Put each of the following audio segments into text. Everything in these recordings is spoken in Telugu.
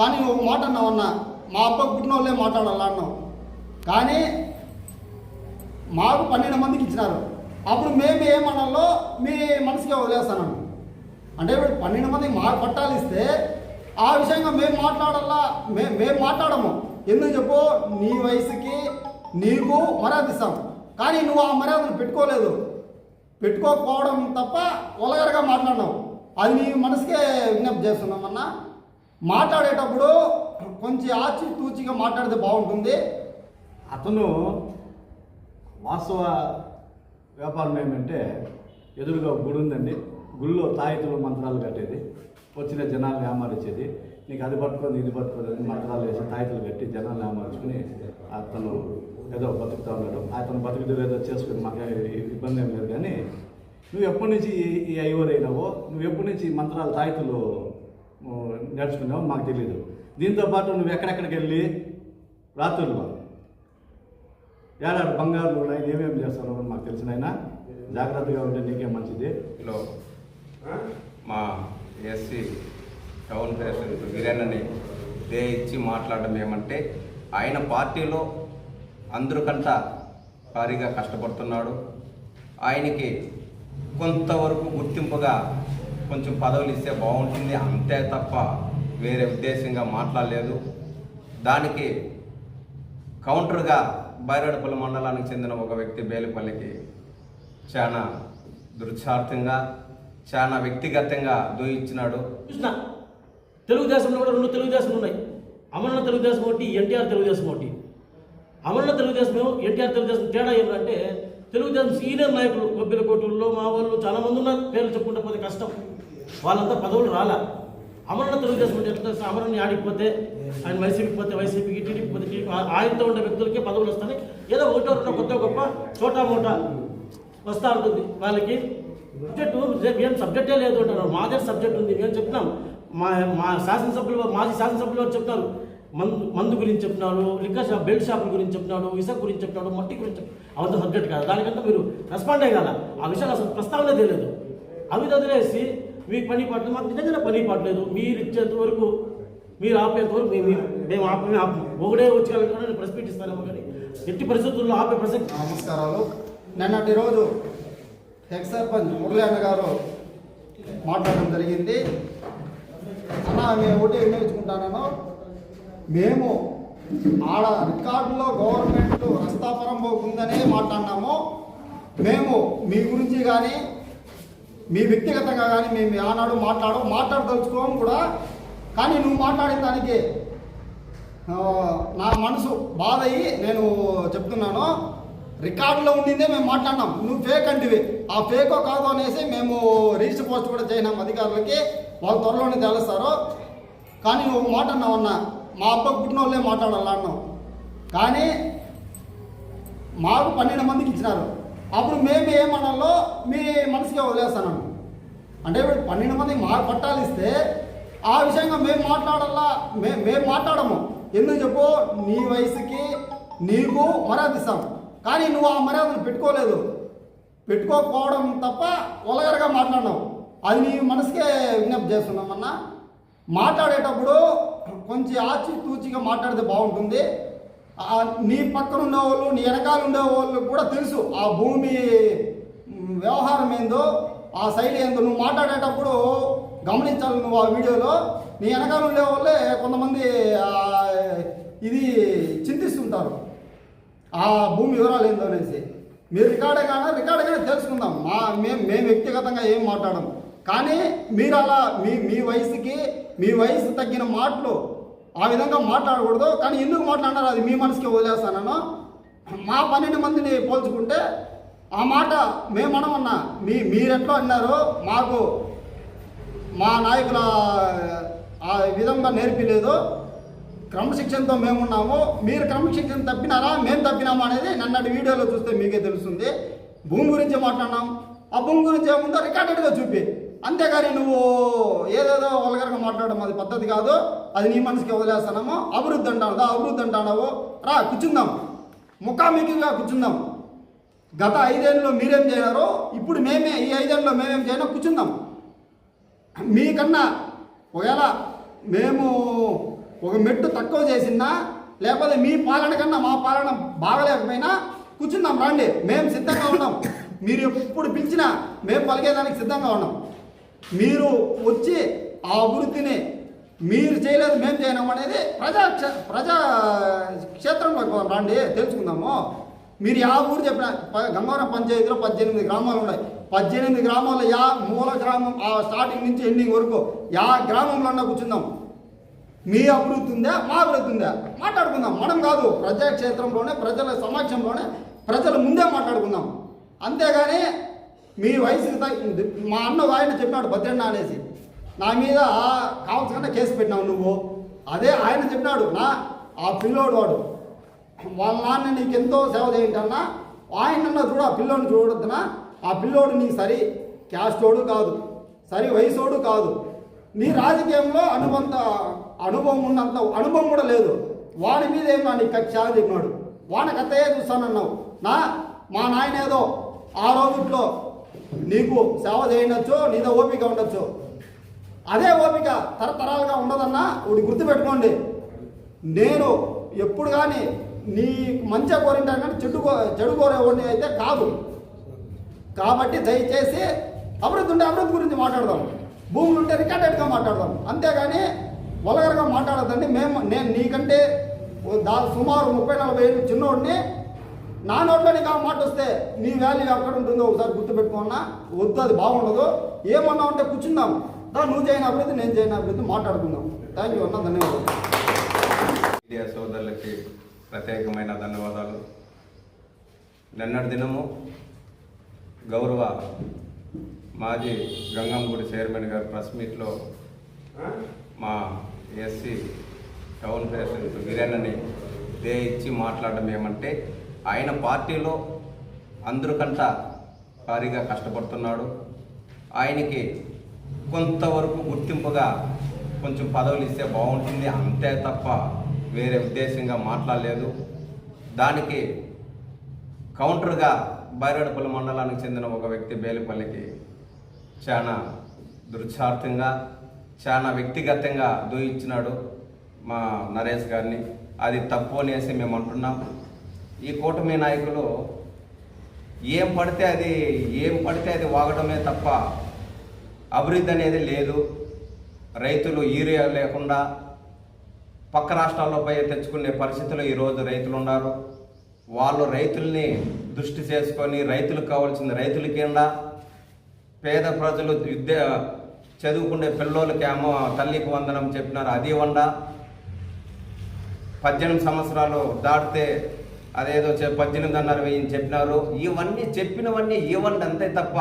కానీ నువ్వు మాట అన్నావు అన్న. మా అబ్బ పుట్టిన వాళ్ళే మాట్లాడాలా అన్నావు. కానీ మాకు పన్నెండు మందికి ఇచ్చినారు. అప్పుడు మేము ఏమనాలో మీ మనసుకే వదిలేస్తాను అంటే ఇప్పుడు పన్నెండు మందికి మాకు పట్టాలు ఇస్తే ఆ విషయంగా మేము మాట్లాడాలా? మే మేము మాట్లాడము. ఎందుకు చెప్పు? నీ వయసుకి నీకు మర్యాద ఇస్తాం. కానీ నువ్వు ఆ మర్యాదను పెట్టుకోలేదు. పెట్టుకోకపోవడం తప్ప ఒలగరగా మాట్లాడినావు అది నీ మనసుకే విజ్ఞప్తి చేస్తున్నామన్నా మాట్లాడేటప్పుడు కొంచెం ఆచి తూచిగా మాట్లాడితే బాగుంటుంది. అతను వాస్తవ వ్యాపారం ఏమంటే ఎదురుగా గుడి ఉందండి. గుళ్ళో తాయితులు మంత్రాలు కట్టేది. వచ్చిన జనాలు ఏమారిచ్చేది నీకు అది పట్టుకొని ఇది పట్టుకొని అని మంత్రాలు వేసి తాయితులు కట్టి జనాలు ఏమార్చుకుని అతను ఏదో బతుకుతా ఉన్నాడు. అతను బతుకుతూ ఏదో చేసుకుని మాకు ఇబ్బంది ఏం లేదు కానీ నువ్వు ఎప్పటి నుంచి ఈ- ఐవర్ అయినావో నువ్వు ఎప్పటి నుంచి మంత్రాలు తాయితులు నేర్చుకున్నావో? మాకు తెలియదు దీంతో పాటు నువ్వు ఎక్కడెక్కడికి వెళ్ళి రాత్రులు ఏడాడు బంగారు ఉన్నాయి ఏమేమి చేస్తారో మాకు తెలిసిన ఆయన జాగ్రత్తగా ఉంటే నీకే మంచిది. లో మా ఎస్సీ టౌన్ ప్రెసిడెంట్ వీరన్నని దే ఇచ్చి మాట్లాడడం ఏమంటే ఆయన పార్టీలో అందరికంట భారీగా కష్టపడుతున్నాడు. ఆయనకి కొంతవరకు గుర్తింపుగా కొంచెం పదవులు ఇస్తే బాగుంటుంది. అంతే తప్ప వేరే ఉద్దేశంగా మాట్లాడలేదు. దానికి కౌంటర్గా బైరడపల్లి మండలానికి చెందిన ఒక వ్యక్తి బేలుపల్లికి చాలా దృశ్యార్థంగా చాలా వ్యక్తిగతంగా దూయించినాడు కృష్ణ తెలుగుదేశంలో కూడా రెండు తెలుగుదేశం ఉన్నాయి. అమరణ తెలుగుదేశం ఒకటి ఎన్టీఆర్ తెలుగుదేశం ఒకటి. అమరణ తెలుగుదేశం ఎన్టీఆర్ తెలుగుదేశం తేడా ఏంటంటే తెలుగుదేశం సీనియర్ నాయకులు కొబ్బరి కోటూరులో మా వాళ్ళు చాలామంది ఉన్నారు. పేర్లు చెప్పుకుంటే పోతే కష్టం. వాళ్ళంతా పదవులు రాలా. అమరణ తెలుగుదేశం అంటే ఎట్లా తెలుసా? ఆడిపోతే ఆయన వైసీపీకి పోతే వైసీపీకి టీడీపీ పోతే టీడీపీ ఆయనతో ఉండే వ్యక్తులకే పదవులు వస్తాయి. ఏదో ఒకటో రెండో కొత్త గొప్ప చోటా మోటా వస్తూ ఉంటుంది వాళ్ళకి. సబ్జెక్టు ఏం సబ్జెక్టే లేదు అంటారు మాదే సబ్జెక్ట్ ఉంది. మేము చెప్తున్నాం? మా మా శాసనసభ్యులు మాజీ శాసనసభ్యులు వారు చెప్తారు మందు మందు గురించి చెప్పినాడు లిక్కర్ షాప్ బెల్ట్ షాపుల గురించి చెప్తున్నాడు ఇసుక గురించి చెప్తున్నాడు మట్టి గురించి చెప్ అవంతా సబ్జెక్ట్ కాదు. దానికంతా మీరు రెస్పాండ్ అయ్యాల కదా ఆ విషయాలు అసలు ప్రస్తావన తెలియదు. అవి వదిలేసి మీకు పని పట్టలేదు మాకు నిజంగానే పని పడలేదు మీరు ఇచ్చేంత వరకు మీరు ఆపేంత వరకు మేము మేము ఆపమే. ఆపము ఒకడే వచ్చి నేను ప్రెస్ మీట్ ఇస్తానేమో కానీ ఎట్టి పరిస్థితుల్లో ఆపే ప్రసక్తి నమస్కారాలు. నిన్నటి రోజు ఎక్స్ సర్పంచ్ మురళీ గారు మాట్లాడడం జరిగింది. అన్న మేము ఒకటి వినియోగించుకుంటాను మేము ఆడ రికార్డులో గవర్నమెంట్ రస్తాపరం ఉందనే మాట్లాడినాము. మేము మీ గురించి కానీ మీ వ్యక్తిగతంగా కానీ మేము ఆనాడు మాట్లాడు మాట్లాడదలుచుకోము కూడా కానీ నువ్వు మాట్లాడిన దానికి నా మనసు బాధ అయ్యి నేను చెప్తున్నాను. రికార్డులో ఉండిందే మేము మాట్లాడినాం. నువ్వు ఫేక్ అంటివి. ఆ ఫేకో కాదో అనేసి మేము రిజిస్టర్ పోస్ట్ కూడా చేసినాం అధికారులకి. వాళ్ళు త్వరలోనే తెలుస్తారు. కానీ నువ్వు మాట అన్నావు మా అబ్బ పుట్టిన వాళ్ళే అన్నాం కానీ మాకు పన్నెండు మందికి ఇచ్చినారు. అప్పుడు మేము ఏమనాలో మీ మనసుకే వదిలేస్తాను అంటే ఇప్పుడు పన్నెండు మందికి మాకు పట్టాలు ఇస్తే ఆ విషయంగా మేము మాట్లాడాలా? మే మేము మాట్లాడము. ఎందుకు చెప్పు? నీ వయసుకి నీకు మర్యాద ఇస్తాం. కానీ నువ్వు ఆ మర్యాదను పెట్టుకోలేదు. పెట్టుకోకపోవడం తప్ప ఒలగరగా మాట్లాడినావు. అది నీ మనసుకే విజ్ఞప్తి చేస్తున్నామన్నా మాట్లాడేటప్పుడు కొంచెం ఆచి తూచిగా మాట్లాడితే బాగుంటుంది. నీ పక్కన ఉండేవాళ్ళు నీ వెనకాల ఉండేవాళ్ళు కూడా తెలుసు ఆ భూమి వ్యవహారం ఏందో ఆ శైలి ఏందో. నువ్వు మాట్లాడేటప్పుడు గమనించాలి నువ్వు ఆ వీడియోలో. నీ వెనకాల ఉండే వాళ్ళే కొంతమంది ఇది చింతిస్తుంటారు. ఆ భూమి వివరాలు ఏందో అనేసి. మీరు రికార్డే కానీ? రికార్డుగానే తెలుసుకుందాం. మా మేము మేము వ్యక్తిగతంగా ఏం మాట్లాడము. కానీ మీరు అలా మీ మీ వయసుకి మీ వయసు తగ్గిన మాటలు ఆ విధంగా మాట్లాడకూడదు. కానీ ఎందుకు మాట్లాడారు అది మీ మనసుకి వదిలేస్తానను మా పన్నెండు మందిని పోల్చుకుంటే ఆ మాట మేము మీ మీరెట్లా అన్నారు మాకు మా నాయకుల ఆ విధంగా నేర్పిలేదు. క్రమశిక్షణతో మేమున్నాము. మీరు క్రమశిక్షణ తప్పినారా? మేము తప్పినామా అనేది నన్నటి వీడియోలో చూస్తే మీకే తెలుస్తుంది. భూమి గురించి మాట్లాడినాం. ఆ భూమి గురించి ఏముందో రికార్డెడ్గా చూపి. అంతేగాని నువ్వు ఏదేదో వల్గరగా మాట్లాడడం అది పద్ధతి కాదు అది నీ మనసుకి వదిలేస్తానము అభివృద్ధి అంటావు అభివృద్ధి అంటావు రా కూర్చుందాం. ముఖాముఖిగా కూర్చుందాం. గత ఐదేళ్ళలో మీరేం చేయారో ఇప్పుడు మేమే ఈ ఐదేళ్ళలో మేమేం చేయనో కూర్చుందాం. మీకన్నా ఒకవేళ మేము ఒక మెట్టు తక్కువ చేసినా లేకపోతే మీ పాలన కన్నా మా పాలన బాగలేకపోయినా కూర్చుందాం రండి. మేము సిద్ధంగా ఉన్నాం. మీరు ఎప్పుడు పిలిచినా మేము పలికేదానికి సిద్ధంగా ఉన్నాం. మీరు వచ్చి ఆ అభివృద్ధిని మీరు చేయలేదు మేము చేయలేము అనేది ప్రజా ప్రజా క్షేత్రంలోకి రండి తెలుసుకుందాము. మీరు యా ఊరు చెప్పిన గంగవరం పంచాయతీలో పద్దెనిమిది గ్రామాలు ఉన్నాయి. పద్దెనిమిది గ్రామాల యా మూల గ్రామం ఆ స్టార్టింగ్ నుంచి ఎండింగ్ వరకు యా గ్రామంలో ఉన్న కూర్చుందాం. మీ అభివృద్ధి ఉందా మా అభివృద్ధి ఉందా? మాట్లాడుకుందాం. మనం కాదు ప్రజాక్షేత్రంలోనే ప్రజల సమక్షంలోనే ప్రజల ముందే మాట్లాడుకుందాం. అంతేగాని మీ వయసుకి తగ్గ మా అన్న ఆయన చెప్పినాడు భద్రన్న అనేసి. నా మీద కావాల్సిన కేసు పెట్టినావు నువ్వు. అదే ఆయన చెప్పినాడు నా ఆ పిల్లోడు వాడు. వాళ్ళ నాన్న నీకు ఎంతో సేవ చేయంటన్నా ఆయన చూడు ఆ పిల్లోని చూడొద్దునా ఆ పిల్లోడు నీకు సరి క్యాస్టోడు కాదు సరి వయసోడు కాదు. నీ రాజకీయంలో అనుబంధ అనుభవం ఉన్నంత అనుభవం కూడా లేదు. వాడి మీద ఏం నీ కక్ష అని చెప్పినాడు. వాడిని చూస్తానన్నావు. నా మా నాయన ఏదో ఆ రోజుల్లో నీకు సేవ చేయనొచ్చు నీతో ఓపిక ఉండొచ్చు. అదే ఓపిక తరతరాలుగా ఉండదన్నా ఒకటి గుర్తుపెట్టుకోండి. నేను ఎప్పుడు కానీ నీ మంచిగా కోరింటాను కానీ చెడు కో చెడు కోరేవాడిని అయితే కాదు. కాబట్టి దయచేసి అభివృద్ధి ఉంటే అభివృద్ధి గురించి మాట్లాడదాం. భూములు ఉంటే రికార్డెడ్గా మాట్లాడదాం. అంతేగాని వలగరగా మాట్లాడద్దండి. మేము నేను నీకంటే దా సుమారు ముప్పై నలభై ఏళ్ళు చిన్నోడిని నా నోట్లో నీకు ఆ మాట వస్తే నీ వాల్యూ ఎక్కడ ఉంటుందో ఒకసారి గుర్తుపెట్టుకున్నా వద్దు అది బాగుండదు. ఏమన్నా ఉంటే కూర్చుందాం. దా నువ్వు చేయని అభివృద్ధి నేను చేయని అభివృద్ధి మాట్లాడుకుందాం. థ్యాంక్ యూ అన్న ధన్యవాదాలు. మీడియా సోదరులకి ప్రత్యేకమైన ధన్యవాదాలు. నిన్నటి దినము గౌరవ మాజీ గంగంగూడి చైర్మన్ గారు ప్రెస్ మీట్లో మా ఎస్సీ టౌన్ ప్రెసిడెంట్ వీరేనని దే ఇచ్చి మాట్లాడడం ఏమంటే ఆయన పార్టీలో అందరికంట భారీగా కష్టపడుతున్నాడు. ఆయనకి కొంతవరకు గుర్తింపుగా కొంచెం పదవులు ఇస్తే బాగుంటుంది. అంతే తప్ప వేరే ఉద్దేశంగా మాట్లాడలేదు. దానికి కౌంటర్గా బైరడపల్లి మండలానికి చెందిన ఒక వ్యక్తి బేలిపల్లికి చాలా దుర్చార్థంగా చాలా వ్యక్తిగతంగా దూయించినాడు మా నరేష్ గారిని. అది తప్పు అనేసి మేము అంటున్నాం. ఈ కూటమి నాయకులు ఏం పడితే అది ఏం పడితే అది వాగడమే తప్ప అభివృద్ధి అనేది లేదు. రైతులు యూరియా లేకుండా పక్క రాష్ట్రాల్లో పోయి తెచ్చుకునే పరిస్థితిలో ఈరోజు రైతులు ఉన్నారు. వాళ్ళు రైతుల్ని దృష్టి చేసుకొని రైతులకు కావాల్సిన రైతుల కింద పేద ప్రజలు విద్య చదువుకునే పిల్లోళ్ళకి ఏమో తల్లికి వందనం చెప్పినారు అది వండ? పద్దెనిమిది సంవత్సరాలు దాటితే అదేదో పద్దెనిమిది పద్దెనిమిదిన్నర వెయ్యి చెప్పినారు. ఇవన్నీ చెప్పినవన్నీ ఇవ్వండి అంతే తప్ప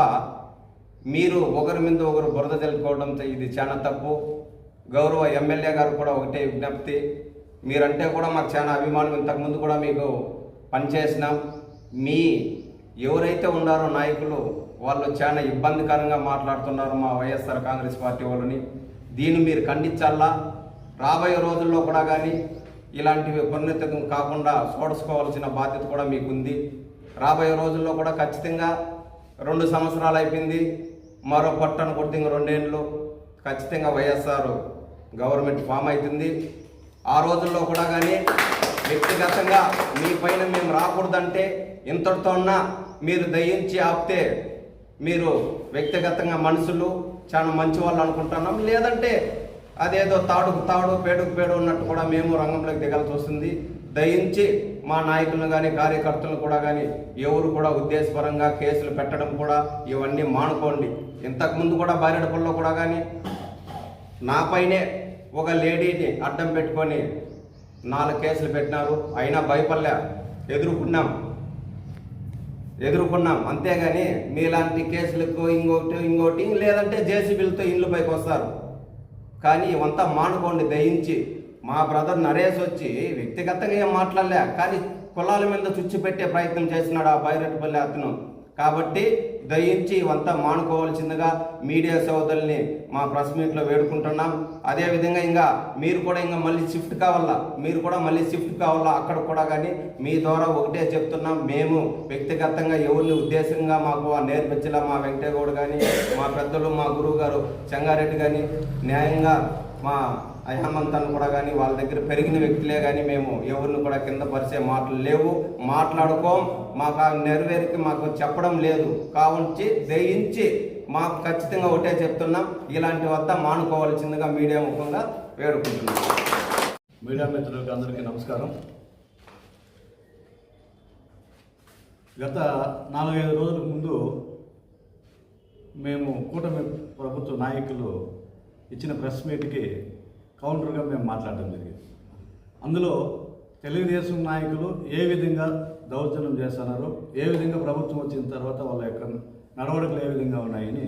మీరు ఒకరి మీద ఒకరు బురద తెలుకోవడంతో ఇది చాలా తప్పు. గౌరవ ఎమ్మెల్యే గారు కూడా ఒకటే విజ్ఞప్తి. మీరంటే కూడా మాకు చాలా అభిమానం. ఇంతకుముందు కూడా మీకు పనిచేసినాం మీ ఎవరైతే ఉన్నారో నాయకులు వాళ్ళు చాలా ఇబ్బందికరంగా మాట్లాడుతున్నారు మా వైఎస్ఆర్ కాంగ్రెస్ పార్టీ వాళ్ళని. దీన్ని మీరు ఖండించాలా? రాబోయే రోజుల్లో కూడా కానీ ఇలాంటివి పరిణితం కాకుండా చూడసుకోవాల్సిన బాధ్యత కూడా మీకుంది. రాబోయే రోజుల్లో కూడా ఖచ్చితంగా రెండు సంవత్సరాలు అయిపోయింది. మరో పట్టణ కొడుతుంది రెండేళ్ళు. ఖచ్చితంగా వైఎస్ఆర్ గవర్నమెంట్ ఫామ్ అవుతుంది. ఆ రోజుల్లో కూడా కానీ వ్యక్తిగతంగా మీ పైన మేము రాకూడదంటే ఇంతటితో ఉన్నా మీరు దయించి ఆపితే మీరు వ్యక్తిగతంగా మనుషులు చాలా మంచి వాళ్ళు అనుకుంటున్నాం. లేదంటే అదేదో తాడుకు తాడు పేడుకు పేడు ఉన్నట్టు కూడా మేము రంగంలోకి దిగాల్సి వస్తుంది. దయించి మా నాయకులను కానీ కార్యకర్తలను కూడా కానీ ఎవరు కూడా ఉద్దేశపరంగా కేసులు పెట్టడం కూడా ఇవన్నీ మానుకోండి. ఇంతకుముందు కూడా బారెడపల్లో కూడా కానీ నాపైనే ఒక లేడీని అడ్డం పెట్టుకొని నాలుగు కేసులు పెట్టినారు. అయినా భయపడలే. ఎదుర్కొన్నాం. ఎదుర్కొన్నాం. అంతేగాని మీలాంటి కేసులకు ఇంకోటి ఇంకోటి లేదంటే జేసీబీలతో ఇండ్లు పైకి వస్తారు. కానీ ఇవంతా మానుకోండి దయించి. మా బ్రదర్ నరేష్ వచ్చి వ్యక్తిగతంగా ఏం మాట్లాడలే కానీ కులాల మీద చుచ్చిపెట్టే ప్రయత్నం చేసినాడు ఆ బైరెడ్డిపల్లి అతను. కాబట్టి దయించి ఇవంతా మానుకోవాల్సిందిగా మీడియా సోదరుల్ని మా ప్రెస్ మీట్లో వేడుకుంటున్నాం. అదేవిధంగా ఇంకా మీరు కూడా ఇంకా మళ్ళీ షిఫ్ట్ కావాలా? మీరు కూడా మళ్ళీ షిఫ్ట్ కావాలా? అక్కడ కూడా కానీ మీ ద్వారా ఒకటే చెప్తున్నాం. మేము వ్యక్తిగతంగా ఎవరిని ఉద్దేశంగా మాకు నేర్పించలా? మా వెంకటేగౌడ్ కానీ మా పెద్దలు మా గురువు గారు చెంగారెడ్డి కానీ న్యాయంగా మా అహమంతాన్ని కూడా కానీ వాళ్ళ దగ్గర పెరిగిన వ్యక్తులే కానీ మేము ఎవరిని కూడా కింద పరిచే మాటలు లేవు. మాట్లాడుకోం. మాకు ఆ నెరవేరికి మాకు చెప్పడం లేదు. కావుంచి దయించి మాకు ఖచ్చితంగా ఒకటే చెప్తున్నాం. ఇలాంటి వద్ద మానుకోవాల్సిందిగా మీడియా ముఖంగా వేడుకుంటున్నాం. మీడియా మిత్రులకు అందరికీ నమస్కారం. గత నాలుగైదు రోజుల ముందు మేము కూటమి ప్రభుత్వ నాయకులు ఇచ్చిన ప్రెస్ మీట్కి కౌంటర్గా మేము మాట్లాడడం జరిగింది. అందులో తెలుగుదేశం నాయకులు ఏ విధంగా దౌర్జన్యం చేస్తున్నారు ఏ విధంగా ప్రభుత్వం వచ్చిన తర్వాత వాళ్ళ యొక్క నడవడికలు ఏ విధంగా ఉన్నాయని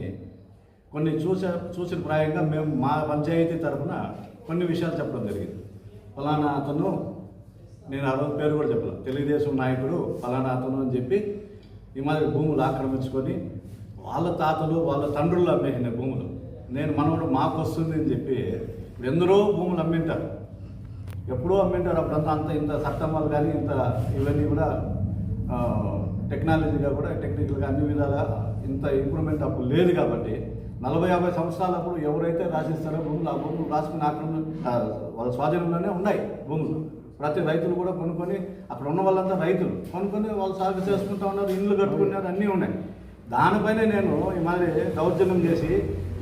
కొన్ని చూసా చూసిన ప్రాయంగా మేము మా పంచాయతీ తరఫున కొన్ని విషయాలు చెప్పడం జరిగింది. ఫలానా అతను నేను ఆ రోజు పేరు కూడా చెప్పలేదు తెలుగుదేశం నాయకుడు ఫలానా అతను అని చెప్పి ఈ మాదిరి భూములు ఆక్రమించుకొని వాళ్ళ తాతలు వాళ్ళ తండ్రులు అమ్మేసిన భూములు. నేను మనం మాకు వస్తుంది అని చెప్పి ఎందరో భూములు అమ్మింటారు. ఎప్పుడో అమ్మింటారు అప్పుడంతా అంత ఇంత సట్టమాలు కానీ ఇంత ఇవన్నీ కూడా టెక్నాలజీగా కూడా టెక్నికల్గా అన్ని విధాలా ఇంత ఇంప్రూవ్మెంట్ అప్పుడు లేదు కాబట్టి నలభై యాభై సంవత్సరాలప్పుడు ఎవరైతే రాసిస్తారో భూములు ఆ భూములు రాసుకుని ఆక్రమణ వాళ్ళ స్వాధీనంలోనే ఉన్నాయి భూములు. ప్రతి రైతులు కూడా కొనుక్కొని అక్కడ ఉన్న వాళ్ళంతా రైతులు. కొనుక్కొని వాళ్ళు సాగు చేసుకుంటా ఉన్నారు ఇండ్లు కట్టుకున్నారు అన్నీ ఉన్నాయి. దానిపైనే నేను ఈ మాదిరి దౌర్జన్యం చేసి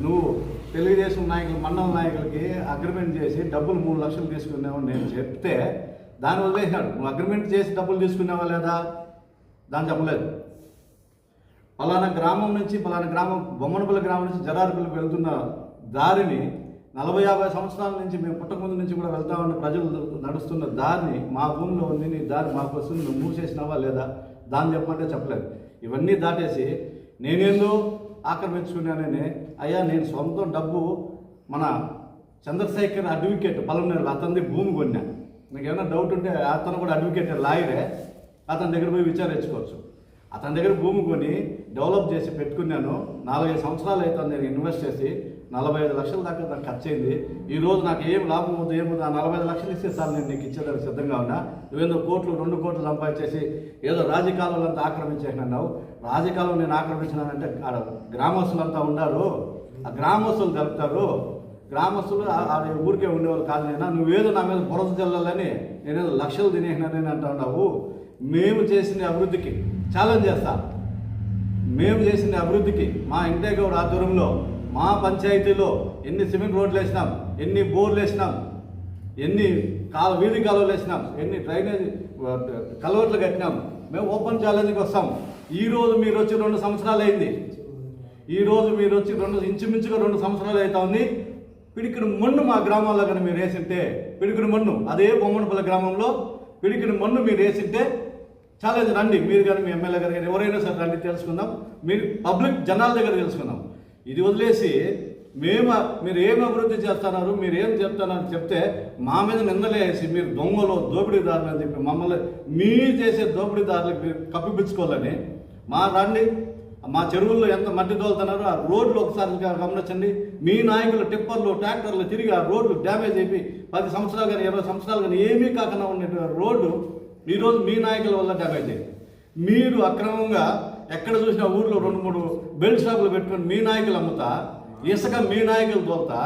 నువ్వు తెలుగుదేశం నాయకులు మండల నాయకులకి అగ్రిమెంట్ చేసి డబ్బులు మూడు లక్షలు తీసుకున్నావు నేను చెప్తే దాని వదిలేసినాడు నువ్వు అగ్రిమెంట్ చేసి డబ్బులు తీసుకున్నావా లేదా? దాన్ని చెప్పలేదు. పలానా గ్రామం నుంచి పలానా గ్రామం బొమ్మనపల్లి గ్రామం నుంచి జరారపల్లికి వెళ్తున్న దారిని నలభై యాభై సంవత్సరాల నుంచి మేము పుట్టకముందు నుంచి కూడా వెళ్తా ఉన్న ప్రజలు నడుస్తున్న దారిని మా భూమిలో ఉంది నీ దారి మాకు వస్తుంది నువ్వు మూసేసినావా లేదా? దాన్ని చెప్పమంటే చెప్పలేదు. ఇవన్నీ దాటేసి నేనేందో ఆక్రమించుకున్నానని అయ్యా నేను సొంతం డబ్బు మన చంద్రశేఖర్ అడ్వకేట్ పలమనేరు అతనిది భూమి కొన్నా. ఏమైనా డౌట్ ఉంటే అతను కూడా అడ్వకేట్ లాయరే. అతని దగ్గర పోయి విచారించుకోవచ్చు. అతని దగ్గర భూమి కొని డెవలప్ చేసి పెట్టుకున్నాను. నాలుగైదు సంవత్సరాలు అయితే నేను ఇన్వెస్ట్ చేసి నలభై ఐదు లక్షల దాకా నాకు ఖర్చు అయింది ఈ రోజు నాకు ఏం లాభం ఉందో ఏముంది ఆ నలభై ఐదు లక్షలు ఇస్తే సార్ నేను నీకు ఇచ్చేదానికి సిద్ధంగా ఉన్నా. నువ్వేదో కోట్లు రెండు కోట్లు సంపాదించేసి ఏదో రాజకాలంతా ఆక్రమించేసినావు రాజకాలం నేను ఆక్రమించినానంటే ఆడ గ్రామస్తులంతా ఉన్నారు ఆ గ్రామస్తులు కలుపుతారు గ్రామస్తులు ఆడ ఊరికే ఉండేవాళ్ళు కాదు నేను? నువ్వేదో నా మీద బురద జల్లాలని నేనేదో లక్షలు తినేసినానని అంటా ఉన్నావు. మేము చేసిన అభివృద్ధికి ఛాలెంజ్ చేస్తా. మేము చేసిన అభివృద్ధికి మా ఇంటేగౌడ్ ఆధ్వర్యంలో మా పంచాయతీలో ఎన్ని సిమెంట్ రోడ్లు వేసినాం ఎన్ని బోర్లు వేసినాం ఎన్ని కాలు వీధి కాలువలు వేసినాం ఎన్ని డ్రైనేజ్ కలవట్లు కట్టినాం మేము ఓపెన్ ఛాలెంజ్కి వస్తాం. ఈరోజు మీరు వచ్చి రెండు సంవత్సరాలు అయింది. ఈరోజు మీరు వచ్చి రెండు ఇంచుమించుగా రెండు సంవత్సరాలు అవుతా ఉంది. పిడికిన మన్ను మా గ్రామాల్లో కానీ మీరు వేసింటే పిడికిన మన్ను అదే బొమ్మనపల్లి గ్రామంలో పిడికిన మన్ను మీరు వేసింటే ఛాలెంజ్ రండి. మీరు కానీ మీ ఎమ్మెల్యే గారు కానీ ఎవరైనా సరే రండి తెలుసుకుందాం. మీరు పబ్లిక్ జనాల దగ్గర తెలుసుకుందాం. ఇది వదిలేసి మేము మీరు ఏం అభివృద్ధి చేస్తున్నారు మీరు ఏం చెప్తున్నారు చెప్తే మా మీద నిందలేసి మీరు దొంగలు దోపిడీదారులు అని చెప్పి మమ్మల్ని మీ చేసే దోపిడీదారులకు మీరు కప్పిపించుకోవాలని మా రండి. మా చెరువుల్లో ఎంత మట్టి తోలుతున్నారో ఆ రోడ్లు ఒకసారి గమనించండి. మీ నాయకులు టిప్పర్లు ట్రాక్టర్లు తిరిగి ఆ రోడ్లు డ్యామేజ్ అయిపోయి పది సంవత్సరాలు కానీ ఇరవై సంవత్సరాలు కానీ ఏమీ కాకుండా ఉండే రోడ్డు ఈరోజు మీ నాయకుల వల్ల డ్యామేజ్ అయింది. మీరు అక్రమంగా ఎక్కడ చూసినా ఊర్లో రెండు మూడు బెల్ట్ షాపులు పెట్టుకొని మీ నాయకులు అమ్ముతా ఇసుక మీ నాయకులు దోతా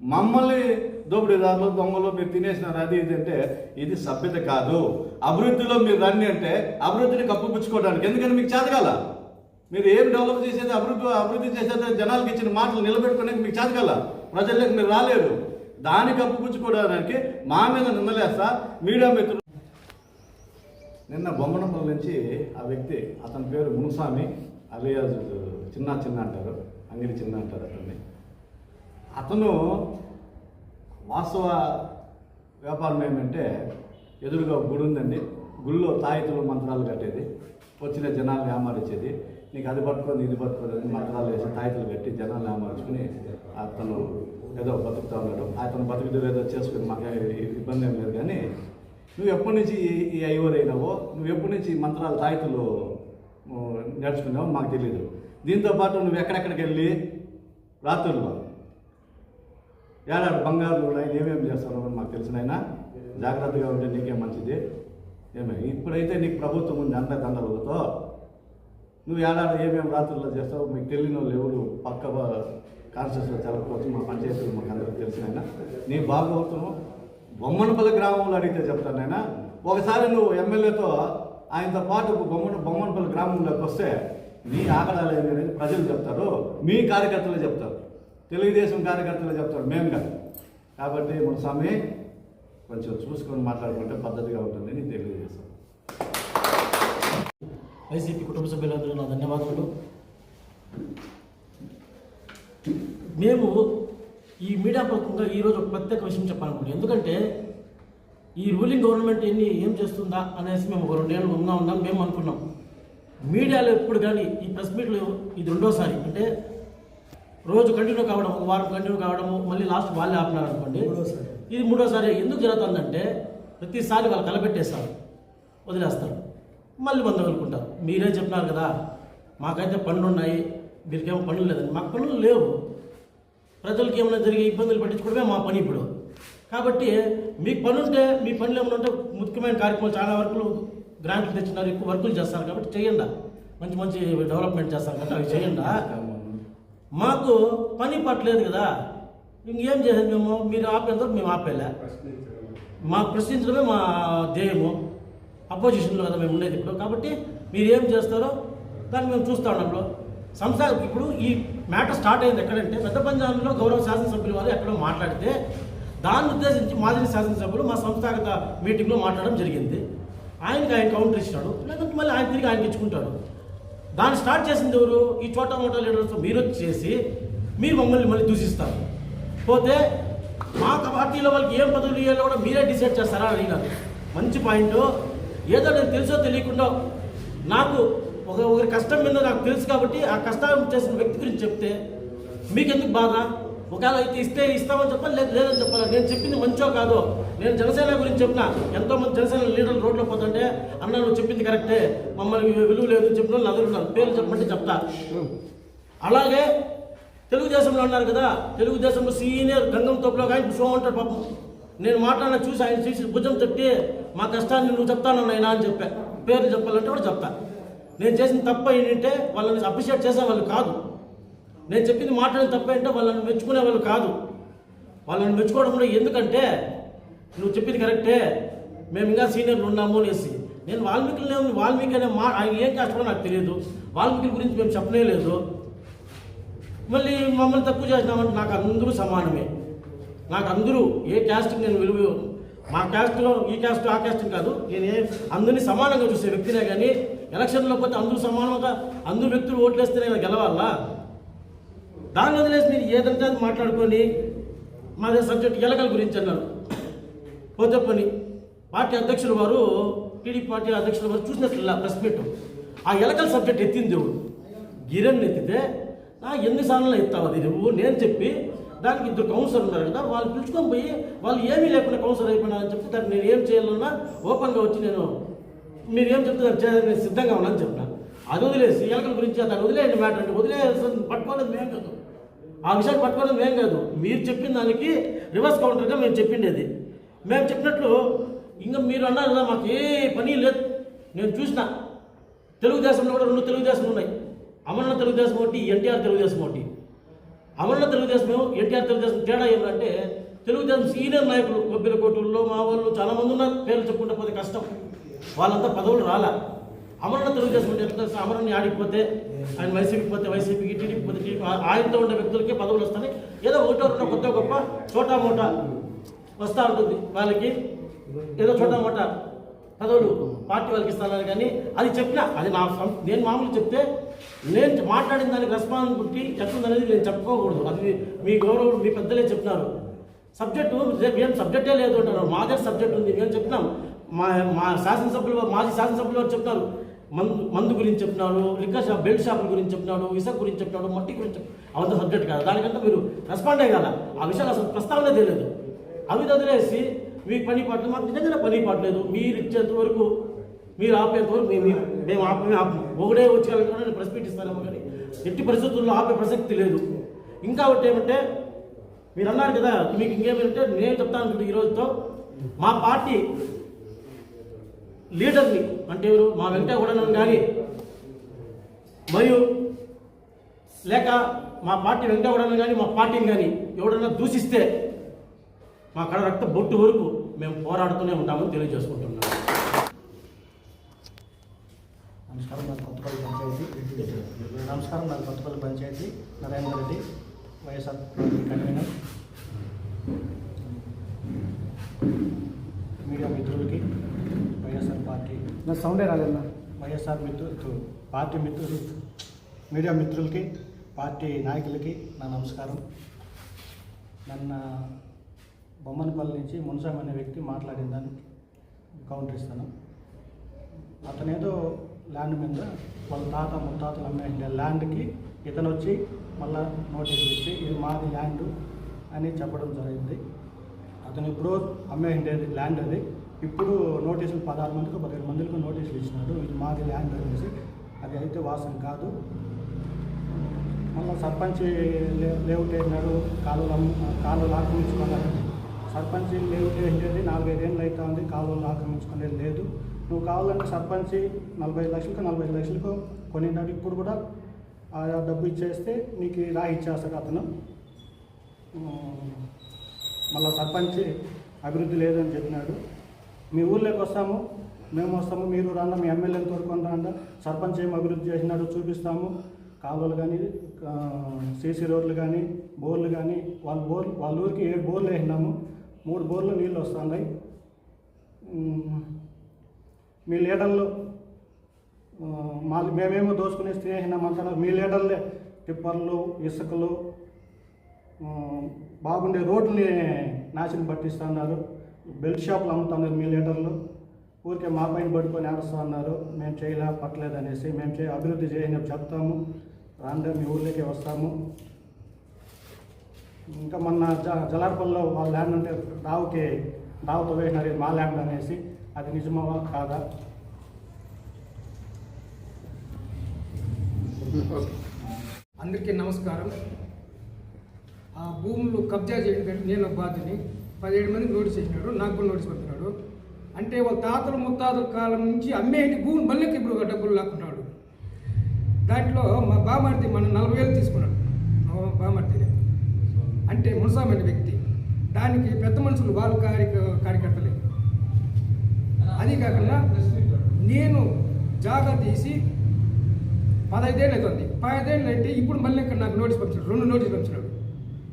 మమ్మల్ని దోపిడీదారులు దొంగలు మీరు తినేసినారు అది ఇది అంటే ఇది సభ్యత కాదు. అభివృద్ధిలో మీరు రండి అంటే అభివృద్ధిని కప్పుపుచ్చుకోవడానికి ఎందుకంటే మీకు చేతగాల మీరు ఏం డెవలప్ చేసేది అభివృద్ధి అభివృద్ధి చేసేది జనాలకు ఇచ్చిన మాటలు నిలబెట్టుకోవడానికి మీకు చేతగాల ప్రజల్లోకి మీరు రాలేరు దాన్ని కప్పుపుచ్చుకోవడానికి మా మీద నిందలేస్తా మీడియా మిత్రులు నిన్న బొమ్మనపల్లి నుంచి ఆ వ్యక్తి అతని పేరు మునుస్వామి అలియాజ్ చిన్న చిన్న అంటారు అంగిడి చిన్న అంటారు అతన్ని. అతను వాస్తవ వ్యాపారం ఏమంటే ఎదురుగా గుడి ఉందండి. గుళ్ళో తాయితులు మంత్రాలు కట్టేది. వచ్చిన జనాలు ఏమారిచ్చేది నీకు అది పట్టుకొని ఇది పట్టుకొని అని మంత్రాలు వేసి తాయితులు కట్టి జనాలు ఏమార్చుకుని అతను ఏదో బతుకుతా ఉన్నాడు. అతను బతుకుతూ ఏదో చేసుకుని మాకు ఇబ్బంది ఏం లేదు. కానీ నువ్వు ఎప్పటి నుంచి ఈ- ఐవర్ అయినావో నువ్వు ఎప్పటి నుంచి మంత్రాలు తాయితులు నేర్చుకున్నావో మాకు తెలియదు దీంతో పాటు నువ్వు ఎక్కడెక్కడికి వెళ్ళి రాత్రుల్లో ఏడాడు బంగారు ఆయన ఏమేమి చేస్తావు అని మాకు తెలిసిన ఆయన జాగ్రత్తగా ఉంటే నీకే మంచిది? ఏమే ఇప్పుడైతే నీకు ప్రభుత్వం ఉంది అంత దండలతో నువ్వు ఏడాడు ఏమేమి రాత్రుల్లో చేస్తావు మీకు తెలియని వాళ్ళు ఎవరు పక్క కాన్షియస్లో తెలకపోవచ్చు మా పంచాయతీలు మాకు అందరికీ తెలిసిన ఆయన నీ బాగోతును బొమ్మనపల్లి గ్రామంలో అడిగితే చెప్తాను ఆయన ఒకసారి నువ్వు ఎమ్మెల్యేతో ఆయనతో పాటు బొమ్మన బొమ్మనపల్లి గ్రామంలోకి వస్తే నీ ఆకడాలు అనేది ప్రజలు చెప్తారు మీ కార్యకర్తలు చెప్తారు తెలుగుదేశం కార్యకర్తలు చెప్తారు మేము కాదు. కాబట్టి మన స్వామి కొంచెం చూసుకొని మాట్లాడుకుంటే పద్ధతిగా ఉంటుంది నేను తెలియజేస్తాను వైసీపీ కుటుంబ సభ్యులందరూ నా ధన్యవాదాలు. మేము ఈ మీడియా పరంగా ఈరోజు ఒక ప్రత్యేక విషయం చెప్పాలనుకుంటున్నాం. ఎందుకంటే ఈ రూలింగ్ గవర్నమెంట్ ఎన్ని ఏం చేస్తుందా అనేసి మేము ఒక రెండేళ్ళు ఉన్నా ఉన్నాం మేము అనుకున్నాం. మీడియాలో ఎప్పుడు కానీ ఈ ప్రెస్ మీట్లు ఇది రెండోసారి అంటే రోజు కంటిన్యూ కావడం ఒక వారం కంటిన్యూ కావడము మళ్ళీ లాస్ట్ వాళ్ళే ఆపినారు అనుకోండి. ఇది మూడోసారి ఎందుకు జరుగుతుందంటే ప్రతిసారి వాళ్ళు కలపెట్టేస్తారు వదిలేస్తారు మళ్ళీ మంద వదులుకుంటారు. మీరే చెప్పినారు కదా మాకైతే పనులు ఉన్నాయి వీరికేమో పనులు లేదండి మాకు పనులు లేవు. ప్రజలకి ఏమైనా జరిగే ఇబ్బందులు పట్టించుకోవడమే మా పని ఇప్పుడు. కాబట్టి మీకు పని ఉంటే మీ పనులు ఏమైనా ఉంటే ముఖ్యమైన కార్యక్రమాలు చాలా వర్కులు గ్రాంట్లు తెచ్చినారు ఎక్కువ వర్కులు చేస్తారు కాబట్టి చేయండి. మంచి మంచి డెవలప్మెంట్ చేస్తారు కాబట్టి అవి చేయండి. మాకు పని పట్టలేదు కదా. ఇంకేం చేసాం మేము? మీరు ఆపేందుకు మేము ఆపేలే? మాకు ప్రశ్నించడమే మా ధ్యేయము. అపోజిషన్లో కదా మేము ఉండేది ఇప్పుడు. కాబట్టి మీరు ఏం చేస్తారో దాన్ని మేము చూస్తా ఉన్నాం ఇప్పుడు సంస్థ ఇప్పుడు ఈ మ్యాటర్ స్టార్ట్ అయింది ఎక్కడంటే పెద్ద పంజాబ్లో గౌరవ శాసనసభ్యులు వారు ఎక్కడో మాట్లాడితే దాన్ని ఉద్దేశించి మాజీ శాసనసభ్యులు మా సంస్థాగత మీటింగ్లో మాట్లాడడం జరిగింది. ఆయనకి ఆయన కౌంటర్ ఇచ్చాడు. లేదంటే మళ్ళీ ఆయన తిరిగి ఆయనకి ఇచ్చుకుంటాడు. దాన్ని స్టార్ట్ చేసింది ఎవరు? ఈ చోట మోటా లీడర్స్ మీరు చేసి మీరు మమ్మల్ని మళ్ళీ దూషిస్తారు. పోతే మా పార్టీలో వాళ్ళకి ఏం పదవులు ఇవ్వాలో కూడా మీరే డిసైడ్ చేస్తారా అని అడిగినారు మంచి పాయింట్. ఏదో నేను తెలుసో తెలియకుండా నాకు ఒక ఒకరి కష్టం మీద నాకు తెలుసు కాబట్టి ఆ కష్టం చేసిన వ్యక్తి గురించి చెప్తే మీకెందుకు బాధ? ఒకవేళ అయితే ఇస్తే ఇస్తామని చెప్పాలి లేదు లేదని చెప్పాలి నేను చెప్పింది మంచో కాదో? నేను జనసేన గురించి చెప్పిన. ఎంతో మంది జనసేన లీడర్లు రోడ్లో పోతుంటే అన్న నువ్వు చెప్పింది కరెక్టే. మమ్మల్ని విలువ లేదు చెప్పిన వాళ్ళు ఉన్నారు. పేర్లు చెప్పమంటే చెప్తా. అలాగే తెలుగుదేశంలో ఉన్నారు కదా. తెలుగుదేశంలో సీనియర్ గంగం తోపులో ఆయన షో ఉంటాడు పాపం. నేను మాట్లాడిన చూసి ఆయన చూసి భుజం తట్టి మా కష్టాన్ని నువ్వు చెప్తానన్న ఆయన అని చెప్పా. పేర్లు చెప్పాలంటే కూడా చెప్తా. నేను చేసిన తప్ప ఏంటంటే వాళ్ళని అప్రిషియేట్ చేసే వాళ్ళు కాదు. నేను చెప్పింది మాట్లాడిన తప్ప వాళ్ళని మెచ్చుకునే వాళ్ళు కాదు. వాళ్ళని మెచ్చుకోవడం కూడా ఎందుకంటే నువ్వు చెప్పింది కరెక్టే. మేము ఇంకా సీనియర్లు ఉన్నాము అనేసి. నేను వాల్మీకి వాల్మీకి అనే మా ఆయన ఏం చేస్తాడో నాకు తెలియదు. వాల్మీకి గురించి మేము చెప్పనే లేదు. మళ్ళీ మమ్మల్ని తక్కువ చేసినామంటే నాకు అందరూ సమానమే. నాకు అందరూ ఏ క్యాస్ట్కి నేను విలువ మా క్యాస్ట్లో ఈ క్యాస్ట్ ఆ క్యాస్ట్ కాదు. నేను ఏ అందరినీ సమానంగా చూసే వ్యక్తినే కానీ ఎలక్షన్లో పోతే అందరూ సమానంగా అందరూ వ్యక్తులు ఓట్లేస్తేనే గెలవాలా? దాన్ని వదిలేసి మీరు ఏదంటే అది మాట్లాడుకొని మాదే సబ్జెక్ట్ ఎలకల గురించి అన్నారు. పోతే పని పార్టీ అధ్యక్షులు వారు టీడీపీ పార్టీ అధ్యక్షులు వారు చూసినట్లు ప్రెస్ మీట్. ఆ ఎలకల సబ్జెక్ట్ ఎత్తింది దేవుడు. గిరణ్ ఎత్తితే నా ఎన్నిసార్లు ఎత్తావు అది నువ్వు? నేను చెప్పి దానికి ఇద్దరు కౌన్సిలర్ ఉన్నారు కదా వాళ్ళు పిలుచుకొని పోయి వాళ్ళు ఏమీ లేకుండా కౌన్సిలర్ అయిపోయినారని చెప్తే దానికి నేను ఏం చేయాలన్నా ఓపెన్గా వచ్చి నేను మీరు ఏం చెప్తే దాన్ని నేను సిద్ధంగా ఉన్నాను చెప్పిన. అది వదిలేసి ఎలకల గురించి దాన్ని వదిలేయండి మ్యాటర్ అంటే వదిలేసి పట్టుకోలేదు మేము ఆ విషయాన్ని పట్టుకోవడం ఏం కాదు. మీరు చెప్పిన దానికి రివర్స్ కౌంటర్గా మేము చెప్పిండేది. మేము చెప్పినట్లు ఇంకా మీరు అన్నారు కదా మాకు ఏ పని లేదు. నేను చూసిన తెలుగుదేశంలో కూడా రెండు తెలుగుదేశం ఉన్నాయి. అమరణ తెలుగుదేశం ఒకటి ఎన్టీఆర్ తెలుగుదేశం ఒకటి. అమరణ తెలుగుదేశం ఎన్టీఆర్ తెలుగుదేశం తేడా ఏంటంటే తెలుగుదేశం సీనియర్ నాయకులు కొబ్బరి కోటూరులో మా వాళ్ళు చాలామంది ఉన్నారు. పేర్లు చెప్పుకుంటే పోతే కష్టం. వాళ్ళంతా పదవులు రాలా. అమరణ తెలుగుదేశం అంటే ఎట్లా తెలుసా? ఆడిపోతే ఆయన వైసీపీకి పోతే వైసీపీకి టీడీపీ పోతే టీడీపీ ఆయనతో ఉండే వ్యక్తులకి పదవులు వస్తాయి. ఏదో ఒకటో రెండో కొత్త గొప్ప చోటా మూట వస్తూ ఉంటుంది వాళ్ళకి. ఏదో చోటా మూట పదవులు పార్టీ వాళ్ళకి ఇస్తానని కానీ అది చెప్పినా అది నా సం- నేను మామూలు చెప్తే నేను మాట్లాడిన దానికి రెస్పాన్సిబిలిటీ ఎట్లుందనేది నేను చెప్పుకోకూడదు. అది మీ గౌరవం మీ పెద్దలే చెప్తున్నారు సబ్జెక్టు రేపు ఏం సబ్జెక్టే లేదు అంటున్నారు. మా దగ్గర సబ్జెక్ట్ ఉంది మేము చెప్తున్నాం మా మా శాసనసభ్యులు మాజీ శాసనసభ్యులు వారు చెప్తున్నారు మందు మందు గురించి చెప్పినాడు లిక్కర్ షాప్ బెల్ట్ షాపుల గురించి చెప్పినాడు ఇసక్ గురించి చెప్పినాడు మట్టి గురించి చెప్- అవంతా సబ్జెక్ట్ కాదు. దానికంటే మీరు రెస్పాండ్ అయ్యాల ఆ విషయాలు అసలు ప్రస్తావన తెలియదు. అవి వదిలేసి మీకు పని పాటలు మాకు నిజంగానే పని పాటలేదు మీరు ఇచ్చేంత వరకు మీరు ఆపేంత వరకు మేము మేము ఆపమే. ఆపము ఒకడే వచ్చి నేను ప్రెస్ మీట్ ఇస్తానేమో కానీ ఎట్టి పరిస్థితుల్లో ఆపే ప్రసక్తి లేదు. ఇంకా ఒకటి ఏమంటే మీరు అన్నారు కదా మీకు ఇంకేమంటే నేను చెప్తాను అనుకుంటే ఈ రోజుతో మా పార్టీ లీడర్ని అంటే ఎవరు? మా వెంకటగూడను కానీ. మరియు లేక మా పార్టీ వెంకటగౌడని కానీ మా పార్టీని కానీ ఎవడన్నా దూషిస్తే మా కడ రక్త బొట్టు వరకు మేము పోరాడుతూనే ఉంటామని తెలియజేసుకుంటున్నాం నమస్కారం నాకు కొత్తపల్లి పంచాయతీ. నమస్కారం నాకు Kothapalli panchayati. Narender Reddy YSR convener media మిత్రులకి వైఎస్ఆర్ పార్టీ నా సౌండే రాలేదా వైఎస్ఆర్ మిత్రులు పార్టీ మిత్రులు మీడియా మిత్రులకి పార్టీ నాయకులకి నా నమస్కారం. నన్న బొమ్మనపల్లి నుంచి మున్సాం అనే వ్యక్తి మాట్లాడిన దానికి కౌంటర్ ఇస్తాను. అతనేదో ల్యాండ్ మీద వాళ్ళ తాత ముత్తాతలు అమ్మే ల్యాండ్కి ఇతను వచ్చి మళ్ళా నోటీసులు ఇచ్చి ఇది మాది ల్యాండ్ అని చెప్పడం జరిగింది. అతను ఇప్పుడు అమ్మేసిండేది ల్యాండ్ అది. ఇప్పుడు నోటీసులు పదహారు మందికి పదిహేను మందికి నోటీసులు ఇచ్చినాడు ఇది మాది ల్యాండ్ అనేసి. అది అయితే వాసన కాదు. మళ్ళీ సర్పంచ్ లే- లేఅవుట్ అయినాడు కాలువలు కాలువలు ఆక్రమించుకున్నాడు సర్పంచ్ లేఅవుట్ వేసేది నాలుగైదేళ్ళు అవుతా ఉంది కాలువలు ఆక్రమించుకునేది లేదు. నువ్వు కావాలంటే సర్పంచ్ నలభై లక్షలకు నలభై ఐదు లక్షలకు కొనినాడు. ఇప్పుడు కూడా ఆ డబ్బు ఇచ్చేస్తే నీకు రా ఇచ్చేస్తాడు అతను. మళ్ళీ సర్పంచ్ అభివృద్ధి లేదని చెప్పినాడు. మీ ఊర్లోకి వస్తాము మేము వస్తాము మీరు రాండా మీ ఎమ్మెల్యేని తోడుకొని రాండా సర్పంచ్ ఏం అభివృద్ధి చేసినాడో చూపిస్తాము. కాలువలు కానీ సీసీ రోడ్లు కానీ బోర్లు కానీ వాళ్ళ బోర్ వాళ్ళ ఊరికి ఏడు బోర్లు వేసినాము. మూడు బోర్లు నీళ్ళు వస్తున్నాయి. మీ లీడర్లు మా మేమేమో దోసుకునే స్నేహినం అంటారు మీ లీడర్లే టిప్పర్లు ఇసుకలు బాగుండే రోడ్లని నాశనం పట్టిస్తున్నారు. బెల్ట్ షాపులు అమ్ముతున్నారు మీ లీటర్లు ఊరికే మా పైన పడుకొని ఆడుస్తూ అన్నారు మేము చేయలే పట్టలేదు అనేసి మేము చే అభివృద్ధి చేయని చెప్తాము. రాండే మీ ఊర్లోకి వస్తాము. ఇంకా మొన్న జ జలార్పల్లో వాళ్ళ ల్యాండ్ అంటే రావుకి రావుతో వేసినారు మా ల్యాండ్ అనేసి. అది నిజమా కాదా? అందరికీ నమస్కారం. ఆ భూములు కబ్జా చేయడం నేను బాధ్యని. పదిహేడు మందికి నోటీస్ ఇచ్చినాడు నాకు కూడా నోటీస్ పంపినాడు. అంటే వాళ్ళ తాతలు ముత్తాతల కాలం నుంచి అమ్మేటి భూమి మళ్ళీకి ఇప్పుడు డబ్బులు లాక్కున్నాడు దాంట్లో మా బామర్ది మన నలభై వేలు తీసుకున్నాడు. మా అంటే మునసామైన వ్యక్తి. దానికి పెద్ద మనుషులు వాళ్ళు కార్య కార్యకర్తలే. అది కాకుండా నేను జాగా తీసి పదహైదేళ్ళు అవుతుంది. పదహైదేళ్ళు అంటే ఇప్పుడు మళ్ళీ నాకు నోటీస్ పంపించాడు. రెండు నోటీసులు పంపించాడు.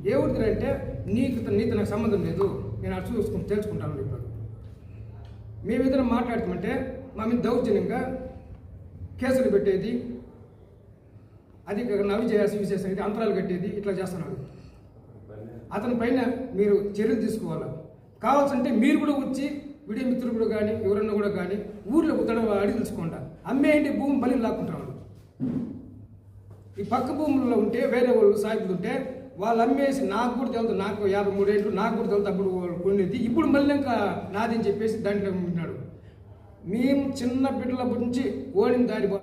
ఏ ఊరికి అంటే నీకు నీతో నాకు సంబంధం లేదు. నేను అటు చూసుకుని తెలుసుకుంటాను చెప్పాడు. మేము ఏదైనా మాట్లాడుతామంటే మా మీద దౌర్జన్యంగా కేసులు పెట్టేది అది నవి చేయాల్సి విశేషం చేసేది అంతరాలు కట్టేది ఇట్లా చేస్తున్నాడు. అతని పైన మీరు చర్యలు తీసుకోవాలి? కావాల్సంటే మీరు కూడా వచ్చి విడి మిత్రులు కూడా కానీ ఎవరన్నా కూడా కానీ ఊర్లో ఉత్తడం అడిగి తెలుసుకోండి. అమ్మేయండి భూమి బలి లాక్కుంటున్నాడు. ఈ పక్క భూముల్లో ఉంటే వేరే వాళ్ళు సాగుతుంటే ఉంటే వాళ్ళు అమ్మేసి నాకు కూడా తెలుసు నాకు యాభై మూడేళ్ళు నాకు కూడా తెలుసు అప్పుడు వాళ్ళు కొనేది. ఇప్పుడు మళ్ళీ ఇంకా నాదని చెప్పేసి దాంట్లో ఉంటున్నాడు. మేము చిన్న బిడ్డల నుంచి ఓడిన దాడి